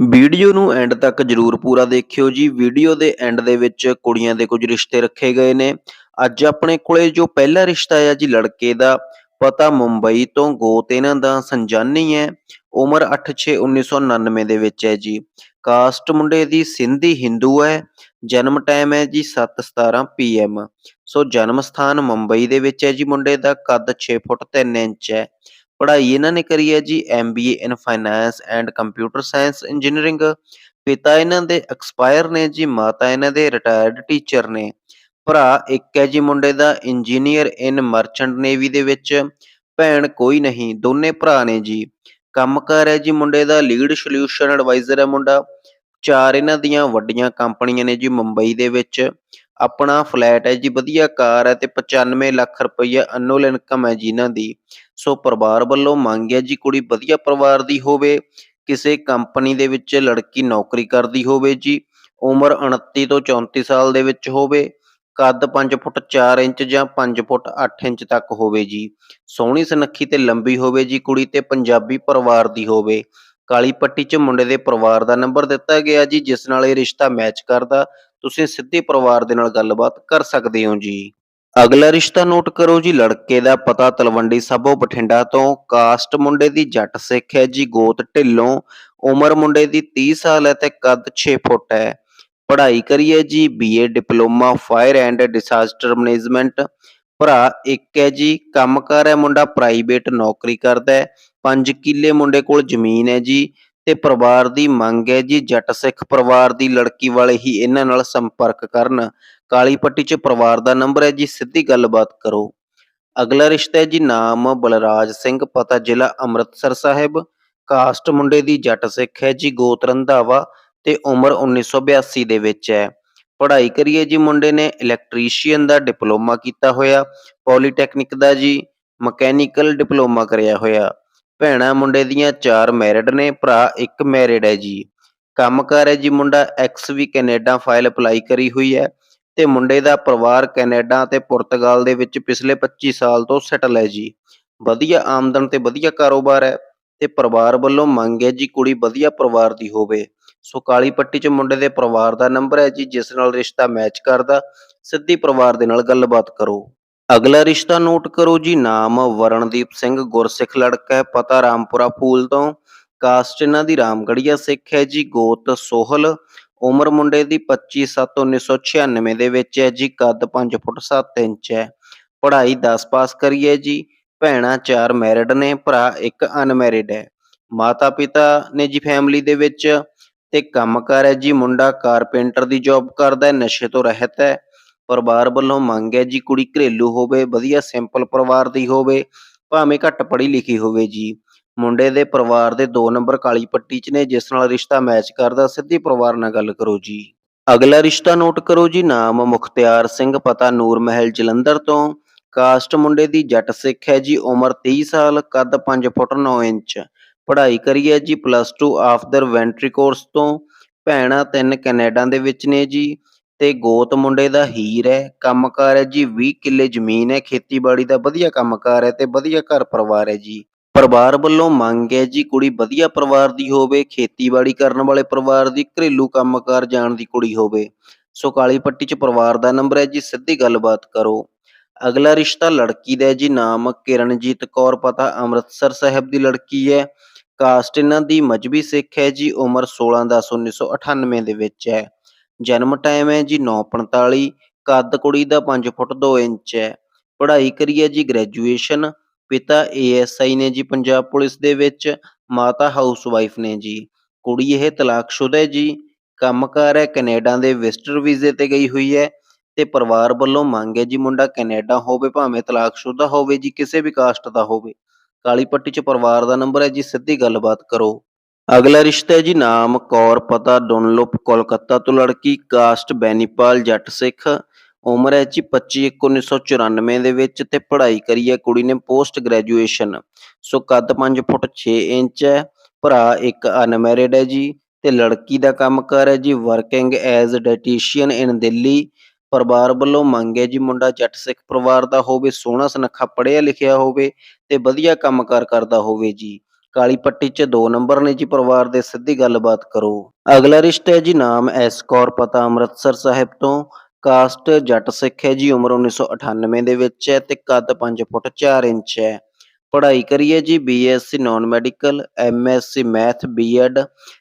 Video ਨੂੰ and ਤੱਕ ਜਰੂਰ ਪੂਰਾ ਦੇਖਿਓ ਜੀ। ਵੀਡੀਓ ਦੇ ਐਂਡ ਦੇ ਵਿੱਚ ਕੁੜੀਆਂ ਦੇ ਕੁਝ ਰਿਸ਼ਤੇ ਰੱਖੇ ਗਏ ਨੇ। ਅੱਜ ਆਪਣੇ ਕੋਲੇ ਜੋ ਪਹਿਲਾ ਰਿਸ਼ਤਾ ਹੈ ਜੀ ਲੜਕੇ ਦਾ, ਪਤਾ ਮੁੰਬਈ ਤੋਂ ਗੋਤ ਇਹਨਾਂ ਦਾ, ਸੰਜਾਨੀ ਹੈ। ਉਮਰ 8/6/1999 ਦੇ ਵਿੱਚ ਹੈ ਜੀ। ਕਾਸਟ ਮੁੰਡੇ ਦੀ ਸਿੰਧੀ ਹਿੰਦੂ ਹੈ। ਜਨਮ ਟਾਈਮ ਹੈ ਜੀ 7:17 ਪੀਐਮ ਸੋ ਜਨਮ ਸਥਾਨ ਮੁੰਬਈ ਦੇ ਵਿੱਚ ਹੈ ਜੀ ਮੁੰਡੇ ਦਾ। ਕੱਦ 6 ਫੁੱਟ 3 ਇੰਚ ਹੈ। ਪੜ੍ਹਾਈ ਇਹਨਾਂ ਨੇ ਕਰੀ ਹੈ ਜੀ MBA in finance and computer science engineering ਪਿਤਾ ਇਹਨਾਂ ਦੇ ਐਕਸਪਾਇਰ ਨੇ ਜੀ, ਮਾਤਾ ਇਹਨਾਂ ਦੇ ਰਿਟਾਇਰਡ ਟੀਚਰ ਨੇ। ਭਰਾ ਇੱਕ ਹੈ ਜੀ ਮੁੰਡੇ ਦਾ ਇੰਜੀਨੀਅਰ ਇਨ ਮਰਚੈਂਟ ਨੇਵੀ ਦੇ ਵਿੱਚ। ਭੈਣ ਕੋਈ ਨਹੀਂ, ਦੋਨੇ ਭਰਾ ਨੇ ਜੀ। ਕੰਮਕਾਰ ਹੈ ਜੀ ਮੁੰਡੇ ਦਾ ਲੀਡ ਸੋਲੂਸ਼ਨ ਐਡਵਾਈਜ਼ਰ ਹੈ ਮੁੰਡਾ। ਚਾਰ ਇਹਨਾਂ ਦੀਆਂ ਵੱਡੀਆਂ ਕੰਪਨੀਆਂ ਨੇ ਜੀ, ਮੁੰਬਈ ਦੇ ਵਿੱਚ। ਆਪਣਾ ਫਲੈਟ ਹੈ ਜੀ, ਵਧੀਆ ਕਾਰ ਹੈ ਤੇ 95 ਲੱਖ ਰੁਪਈਆ ਅਨੁਅਲ ਇਨਕਮ ਹੈ ਜੀ ਇਹਨਾਂ ਦੀ। ਸੋ ਪਰਿਵਾਰ ਵੱਲੋਂ ਮੰਗ ਹੈ ਜੀ, ਕੁੜੀ ਵਧੀਆ ਪਰਿਵਾਰ ਦੀ ਹੋਵੇ, ਕਿਸੇ ਕੰਪਨੀ ਦੇ ਵਿੱਚ ਲੜਕੀ ਨੌਕਰੀ ਕਰਦੀ ਹੋਵੇ ਜੀ, ਉਮਰ 29 ਤੋਂ 34 ਸਾਲ ਦੇ ਵਿੱਚ ਹੋਵੇ, ਕੱਦ 5 ਫੁੱਟ 4 ਇੰਚ ਜਾਂ 5 ਫੁੱਟ 8 ਇੰਚ ਤੱਕ ਹੋਵੇ ਜੀ। ਸੋਹਣੀ ਸੁਨੱਖੀ ਤੇ ਲੰਬੀ ਹੋਵੇ ਜੀ ਕੁੜੀ ਤੇ ਪੰਜਾਬੀ ਪਰਿਵਾਰ ਦੀ ਹੋਵੇ। ਕਾਲੀ ਪੱਟੀ 'ਚ ਮੁੰਡੇ ਦੇ ਪਰਿਵਾਰ ਦਾ ਨੰਬਰ ਦਿੱਤਾ ਗਿਆ ਜੀ, ਜਿਸ ਨਾਲ ਇਹ ਰਿਸ਼ਤਾ ਮੈਚ ਕਰਦਾ। ਤੁਸੀਂ ਸਿੱਧੇ ਪਰਿਵਾਰ ਦੇ ਨਾਲ ਗੱਲਬਾਤ ਕਰ ਸਕਦੇ ਹੋ ਜੀ। ਅਗਲਾ ਰਿਸ਼ਤਾ ਨੋਟ ਕਰੋ ਜੀ, ਲੜਕੇ ਦਾ ਪਤਾ ਤਲਵੰਡੀ ਸਾਬੋ ਬਠਿੰਡਾ ਤੋਂ ਕਾਸਟ ਮੁੰਡੇ ਦੀ ਜੱਟ ਸਿੱਖ ਹੈ ਜੀ, ਗੋਤ ਢਿੱਲੋਂ। ਉਮਰ ਮੁੰਡੇ ਦੀ 30 ਸਾਲ ਹੈ ਤੇ ਕੱਦ 6 ਫੁੱਟ ਹੈ। ਪੜ੍ਹਾਈ ਕਰੀ ਹੈ ਜੀ BA diploma fire and disaster management ਭਰਾ, ਇੱਕ ਹੈ ਜੀ, ਕੰਮਕਾਰ ਹੈ, ਮੁੰਡਾ ਪ੍ਰਾਈਵੇਟ ਨੌਕਰੀ ਕਰਦਾ ਹੈ 5 ਕਿੱਲੇ ਮੁੰਡੇ ਕੋਲ ਜ਼ਮੀਨ ਹੈ ਜੀ, ਤੇ ਪਰਿਵਾਰ ਦੀ ਮੰਗ ਹੈ ਜੀ, ਜੱਟ ਸਿੱਖ ਪਰਿਵਾਰ ਦੀ ਲੜਕੀ ਵਾਲੇ ਹੀ ਇਹਨਾਂ ਨਾਲ ਸੰਪਰਕ ਕਰਨ। ਕਾਲੀ ਪੱਟੀ 'ਚ ਪਰਿਵਾਰ ਦਾ ਨੰਬਰ ਹੈ ਜੀ, ਸਿੱਧੀ ਗੱਲਬਾਤ ਕਰੋ। ਅਗਲਾ ਰਿਸ਼ਤਾ ਹੈ ਜੀ, ਨਾਮ ਬਲਰਾਜ ਸਿੰਘ, ਪਤਾ ਜ਼ਿਲ੍ਹਾ ਅੰਮ੍ਰਿਤਸਰ ਸਾਹਿਬ। ਕਾਸਟ ਮੁੰਡੇ ਦੀ ਜੱਟ ਸਿੱਖ ਹੈ ਜੀ, ਗੋਤ ਰੰਧਾਵਾ, ਤੇ ਉਮਰ 1982 ਦੇ ਵਿੱਚ ਹੈ। ਪੜ੍ਹਾਈ ਕਰੀਏ ਜੀ ਮੁੰਡੇ ਨੇ ਇਲੈਕਟ੍ਰੀਸ਼ੀਅਨ ਦਾ ਡਿਪਲੋਮਾ ਕੀਤਾ ਹੋਇਆ ਪੋਲੀਟੈਕਨਿਕ ਦਾ ਜੀ ਮਕੈਨੀਕਲ ਡਿਪਲੋਮਾ ਕਰਿਆ ਹੋਇਆ। ਭੈਣਾਂ ਮੁੰਡੇ ਦੀਆਂ ਚਾਰ ਮੈਰਿਡ ਨੇ, ਭਰਾ ਇੱਕ ਮੈਰਿਡ ਹੈ ਜੀ। ਕੰਮ ਕੰਮਕਾਰ ਹੈ ਜੀ ਮੁੰਡਾ ਐਕਸ ਵੀ ਕੈਨੇਡਾ ਫਾਈਲ ਅਪਲਾਈ ਕਰੀ ਹੋਈ ਹੈ ਤੇ ਮੁੰਡੇ ਦਾ ਪਰਿਵਾਰ ਕੈਨੇਡਾ ਤੇ ਪੁਰਤਗਾਲ ਦੇ ਵਿੱਚ ਪਿਛਲੇ 25 ਸਾਲ ਤੋਂ ਸੈਟਲ ਹੈ ਜੀ। ਵਧੀਆ ਆਮਦਨ ਤੇ ਵਧੀਆ ਕਾਰੋਬਾਰ ਹੈ। ਤੇ ਪਰਿਵਾਰ ਵੱਲੋਂ ਮੰਗ ਹੈ ਜੀ ਕੁੜੀ ਵਧੀਆ ਪਰਿਵਾਰ ਦੀ ਹੋਵੇ। ਸੋ ਕਾਲੀ ਪੱਟੀ 'ਚ ਮੁੰਡੇ ਦੇ ਪਰਿਵਾਰ ਦਾ ਨੰਬਰ ਹੈ ਜੀ, ਜਿਸ ਨਾਲ ਰਿਸ਼ਤਾ ਮੈਚ ਕਰਦਾ, ਸਿੱਧੀ ਪਰਿਵਾਰ ਦੇ ਨਾਲ ਗੱਲਬਾਤ ਕਰੋ। ਅਗਲਾ ਰਿਸ਼ਤਾ ਨੋਟ ਕਰੋ ਜੀ, ਨਾਮ ਵਰਣਦੀਪ ਸਿੰਘ, ਗੁਰਸਿੱਖ ਲੜਕਾ ਹੈ, ਪਤਾ ਰਾਮਪੁਰਾ ਫੂਲ ਤੋਂ। ਕਾਸਟ ਇਹਨਾਂ ਦੀ ਰਾਮਗੜੀਆ ਸਿੱਖ ਹੈ ਜੀ, ਗੋਤ ਸੋਹਲ। ਉਮਰ ਮੁੰਡੇ ਦੀ 25/7/1996 ਦੇ ਵਿੱਚ ਹੈ ਜੀ, ਕੱਦ 5 ਫੁੱਟ 7 ਇੰਚ ਹੈ। ਪੜ੍ਹਾਈ 10 ਪਾਸ ਕਰੀ ਹੈ ਜੀ। ਭੈਣਾਂ ਚਾਰ ਮੈਰਿਡ ਨੇ, ਭਰਾ ਇੱਕ ਅਨਮੈਰਿਡ ਹੈ। ਮਾਤਾ ਪਿਤਾ ਨੇ ਜੀ ਫੈਮਿਲੀ ਦੇ ਵਿੱਚ ਤੇ ਕੰਮਕਾਰ ਹੈ ਜੀ, ਮੁੰਡਾ ਕਾਰਪੈਂਟਰ ਦੀ ਜੌਬ ਕਰਦਾ ਹੈ, ਨਸ਼ੇ ਤੋਂ ਰਹਿਤ ਹੈ। ਪਰਿਵਾਰ ਵੱਲੋਂ ਮੰਗ ਹੈ ਜੀ, ਕੁੜੀ ਘਰੇਲੂ ਹੋਵੇ, ਵਧੀਆ ਸਿੰਪਲ ਪਰਿਵਾਰ ਦੀ ਹੋਵੇ, ਭਾਵੇਂ ਘੱਟ ਪੜ੍ਹੀ ਲਿਖੀ ਹੋਵੇ ਜੀ। ਮੁੰਡੇ ਦੇ ਪਰਿਵਾਰ ਦੇ 2 ਨੰਬਰ ਕਾਲੀ ਪੱਟੀ 'ਚ ਨੇ, ਜਿਸ ਨਾਲ ਰਿਸ਼ਤਾ ਮੈਚ ਕਰਦਾ, ਸਿੱਧੀ ਪਰਿਵਾਰ ਨਾਲ ਗੱਲ ਕਰੋ ਜੀ। ਅਗਲਾ ਰਿਸ਼ਤਾ ਨੋਟ ਕਰੋ ਜੀ, ਨਾਮ ਮੁਖਤਿਆਰ ਸਿੰਘ, ਪਤਾ ਨੂਰ ਮਹਿਲ ਜਲੰਧਰ ਤੋਂ। ਕਾਸਟ ਮੁੰਡੇ ਦੀ ਜੱਟ ਸਿੱਖ ਹੈ ਜੀ, ਉਮਰ 30 ਸਾਲ, ਕੱਦ 5 ਫੁੱਟ 9 ਇੰਚ। ਪੜ੍ਹਾਈ ਕਰੀ ਹੈ ਜੀ ਪਲੱਸ 2 ਆਫਟਰ ਵੈਂਟਰੀ ਕੋਰਸ ਤੋਂ। ਭੈਣਾਂ ਤਿੰਨ ਕੈਨੇਡਾ ਦੇ ਵਿੱਚ ਨੇ ਜੀ, ਤੇ ਗੋਤ ਮੁੰਡੇ ਦਾ ਹੀਰ ਹੈ, ਕੰਮਕਾਰ ਹੈ ਜੀ 20 ਕਿੱਲੇ ਜ਼ਮੀਨ ਹੈ, ਖੇਤੀਬਾੜੀ ਦਾ ਵਧੀਆ ਕੰਮਕਾਰ ਹੈ ਤੇ ਵਧੀਆ ਘਰ ਪਰਿਵਾਰ ਹੈ ਜੀ। ਪਰਿਵਾਰ ਵੱਲੋਂ ਮੰਗ ਹੈ ਜੀ, ਕੁੜੀ ਵਧੀਆ ਪਰਿਵਾਰ ਦੀ ਹੋਵੇ, ਖੇਤੀਬਾੜੀ ਕਰਨ ਵਾਲੇ ਪਰਿਵਾਰ ਦੀ, ਘਰੇਲੂ ਕੰਮਕਾਰ ਜਾਣ ਦੀ ਕੁੜੀ ਹੋਵੇ। ਸੋ ਕਾਲੀ ਪੱਟੀ 'ਚ ਪਰਿਵਾਰ ਦਾ ਨੰਬਰ ਹੈ ਜੀ, ਸਿੱਧੀ ਗੱਲਬਾਤ ਕਰੋ। ਅਗਲਾ ਰਿਸ਼ਤਾ ਲੜਕੀ ਦਾ ਹੈ ਜੀ, ਨਾਮ ਕਿਰਨਜੀਤ ਕੌਰ, ਪਤਾ ਅੰਮ੍ਰਿਤਸਰ ਸਾਹਿਬ ਦੀ ਲੜਕੀ ਹੈ। ਕਾਸਟ ਇਹਨਾਂ ਦੀ ਮਜਬੀ ਸਿੱਖ ਹੈ ਜੀ, ਉਮਰ 16/10/1998 ਦੇ ਵਿੱਚ ਹੈ। ਜਨਮ ਟਾਈਮ ਹੈ ਜੀ 9:45 ਕੱਦ ਕੁੜੀ ਦਾ 5 ਫੁੱਟ 2 ਇੰਚ ਹੈ। ਪੜ੍ਹਾਈ ਕਰੀ ਹੈ ਜੀ ਗ੍ਰੈਜੂਏਸ਼ਨ ਪਿਤਾ ਏਐਸਆਈ ਨੇ ਜੀ, ਪੰਜਾਬ ਪੁਲਿਸ ਦੇ ਵਿੱਚ, ਮਾਤਾ ਹਾਊਸਵਾਈਫ ਨੇ ਜੀ। ਕੁੜੀ ਇਹ ਤਲਾਕਸ਼ੁਦਾ ਹੈ ਜੀ ਕੰਮ ਕੰਮਕਾਰ ਹੈ, ਕੈਨੇਡਾ ਦੇ ਵਿਜ਼ਟਰ ਵੀਜ਼ੇ ਤੇ ਗਈ ਹੋਈ ਹੈ। ਤੇ ਪਰਿਵਾਰ ਵੱਲੋਂ ਮੰਗ ਹੈ ਜੀ ਮੁੰਡਾ ਕੈਨੇਡਾ ਹੋਵੇ, ਭਾਵੇਂ ਤਲਾਕਸ਼ੁਦਾ ਹੋਵੇ ਜੀ, ਕਿਸੇ ਵੀ ਕਾਸਟ ਦਾ ਹੋਵੇ। ਕਾਲੀ ਪੱਟੀ 'ਚ ਪਰਿਵਾਰ ਦਾ ਨੰਬਰ ਹੈ ਜੀ, ਸਿੱਧੀ ਗੱਲਬਾਤ ਕਰੋ। ਅਗਲਾ ਰਿਸ਼ਤਾ ਹੈ ਜੀ, ਨਾਮ ਕੌਰ, ਪਤਾ ਡੁਨਲੋਪ, ਕੋਲਕਾਤਾ ਤੋਂ ਲੜਕੀ, ਕਾਸਟ ਬੈਨੀਪਾਲ ਜੱਟ ਸਿੱਖ। ਉਮਰ ਹੈ ਜੀ 25/1994 ਦੇ ਵਿੱਚ ਤੇ ਪੜ੍ਹਾਈ ਕਰੀ ਹੈ ਕੁੜੀ ਨੇ ਪੋਸਟ ਗ੍ਰੈਜੂਏਸ਼ਨ। ਸੋ ਕੱਦ 5 ਫੁੱਟ 6 ਇੰਚ ਹੈ, ਭਰਾ ਇੱਕ ਅਨਮੈਰਿਡ ਹੈ ਜੀ ਤੇ ਲੜਕੀ ਦਾ ਕੰਮ ਕਰ ਹੈ ਜੀ, working as dietician in Delhi. ਪਰਿਵਾਰ ਵੱਲੋਂ ਮੰਗ ਹੈ ਜੀ ਮੁੰਡਾ ਜੱਟ ਸਿੱਖ ਪਰਿਵਾਰ ਦਾ ਹੋਵੇ, ਸੋਹਣਾ ਸੁਨੱਖਾ ਪੜ੍ਹਿਆ ਲਿਖਿਆ ਹੋਵੇ ਤੇ ਵਧੀਆ ਕੰਮਕਾਰ ਕਰਦਾ ਹੋਵੇ ਜੀ। ਕਾਲੀ ਪੱਟੀ 'ਚ 2 ਨੰਬਰ ਨੇ ਜੀ ਪਰਿਵਾਰ ਦੇ, ਸਿੱਧੀ ਗੱਲਬਾਤ ਕਰੋ। ਅਗਲਾ ਰਿਸ਼ਤਾ ਹੈ ਜੀ ਨਾਮ ਐਸ ਕੌਰ, ਪਤਾ ਅੰਮ੍ਰਿਤਸਰ ਸਾਹਿਬ ਤੋਂ। ਕਾਸਟ ਜੱਟ ਸਿੱਖ ਹੈ ਜੀ, ਉਮਰ 1998 ਦੇ ਵਿੱਚ ਹੈ ਤੇ ਕੱਦ 5 ਫੁੱਟ 4 ਇੰਚ ਹੈ। ਪੜ੍ਹਾਈ ਕਰੀਏ ਜੀ, BSc non medical MSc math, BEd,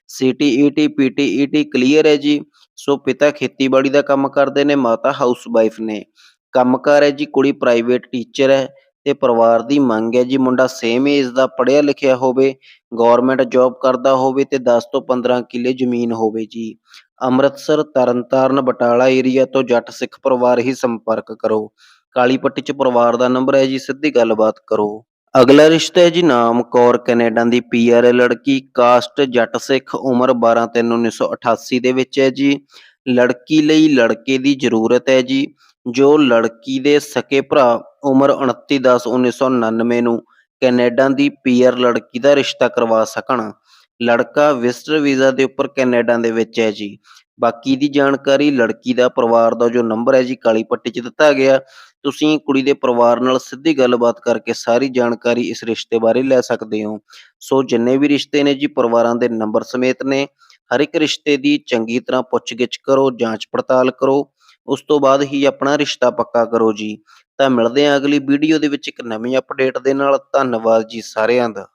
CTET, PTET, clear ਹੈ ਜੀ। ਸੋ ਪਿਤਾ ਖੇਤੀਬਾੜੀ ਦਾ ਕੰਮ ਕਰਦੇ ਨੇ, ਮਾਤਾ ਹਾਊਸ ਵਾਈਫ ਨੇ ਕੰਮਕਾਰ ਹੈ ਜੀ, ਕੁੜੀ ਪ੍ਰਾਈਵੇਟ ਟੀਚਰ ਹੈ ਤੇ ਪਰਿਵਾਰ ਦੀ ਮੰਗ ਹੈ ਜੀ, ਮੁੰਡਾ ਸੇਮ ਏਜ ਦਾ ਪੜ੍ਹਿਆ ਲਿਖਿਆ ਹੋਵੇ ਗਵਰਨਮੈਂਟ ਜੌਬ ਕਰਦਾ ਹੋਵੇ ਤੇ 10 ਤੋਂ 15 ਕਿੱਲੇ ਜ਼ਮੀਨ ਹੋਵੇ ਜੀ। ਅੰਮ੍ਰਿਤਸਰ, ਤਰਨਤਾਰਨ, ਬਟਾਲਾ ਏਰੀਆ ਤੋਂ ਜੱਟ ਸਿੱਖ ਪਰਿਵਾਰ ਹੀ ਸੰਪਰਕ ਕਰੋ। ਕਾਲੀ ਪੱਟੀ 'ਚ ਪਰਿਵਾਰ ਦਾ ਨੰਬਰ ਹੈ ਜੀ, ਸਿੱਧੀ ਗੱਲਬਾਤ ਕਰੋ। ਅਗਲਾ ਰਿਸ਼ਤਾ ਹੈ ਜੀ ਨਾਮ ਕੌਰ, ਕੈਨੇਡਾ ਦੀ ਪੀਆਰ ਲੜਕੀ, ਕਾਸਟ ਜੱਟ ਸਿੱਖ, ਉਮਰ 12 3 1988 ਦੇ ਵਿੱਚ ਹੈ ਜੀ। ਲੜਕੀ ਲਈ ਲੜਕੇ ਦੀ ਜ਼ਰੂਰਤ ਹੈ ਜੀ, ਜੋ ਲੜਕੀ ਦੇ ਸਕੇ ਭਰਾ, ਉਮਰ 29 10 1999 ਨੂੰ ਕੈਨੇਡਾ ਦੀ ਪੀਆਰ ਲੜਕੀ ਦਾ ਰਿਸ਼ਤਾ ਕਰਵਾ ਸਕਣ। ਲੜਕਾ ਵਿਜ਼ਟਰ ਵੀਜ਼ਾ ਦੇ ਉੱਪਰ ਕੈਨੇਡਾ ਦੇ ਵਿੱਚ ਹੈ ਜੀ। ਬਾਕੀ ਦੀ ਜਾਣਕਾਰੀ ਲੜਕੀ ਦਾ ਪਰਿਵਾਰ ਦਾ ਜੋ ਨੰਬਰ ਹੈ ਜੀ, ਕਾਲੀ ਪੱਟੀ 'ਚ ਦਿੱਤਾ ਗਿਆ। ਤੁਸੀਂ ਕੁੜੀ ਦੇ ਪਰਿਵਾਰ ਨਾਲ ਸਿੱਧੀ ਗੱਲਬਾਤ ਕਰਕੇ ਸਾਰੀ ਜਾਣਕਾਰੀ ਇਸ ਰਿਸ਼ਤੇ ਬਾਰੇ ਲੈ ਸਕਦੇ ਹੋ। ਸੋ ਜਿੰਨੇ ਵੀ ਰਿਸ਼ਤੇ ਨੇ ਜੀ, ਪਰਿਵਾਰਾਂ ਦੇ ਨੰਬਰ ਸਮੇਤ ਨੇ। ਹਰ ਇੱਕ ਰਿਸ਼ਤੇ ਦੀ ਚੰਗੀ ਤਰ੍ਹਾਂ ਪੁੱਛਗਿੱਛ ਕਰੋ, ਜਾਂਚ ਪੜਤਾਲ ਕਰੋ। ਉਸ ਤੋਂ ਬਾਅਦ ਹੀ ਆਪਣਾ ਰਿਸ਼ਤਾ ਪੱਕਾ ਕਰੋ ਜੀ। ਤਾਂ ਮਿਲਦੇ ਹਾਂ ਅਗਲੀ ਵੀਡੀਓ ਦੇ ਵਿੱਚ ਇੱਕ ਨਵੀਂ ਅਪਡੇਟ ਦੇ ਨਾਲ। ਧੰਨਵਾਦ ਜੀ ਸਾਰਿਆਂ ਦਾ।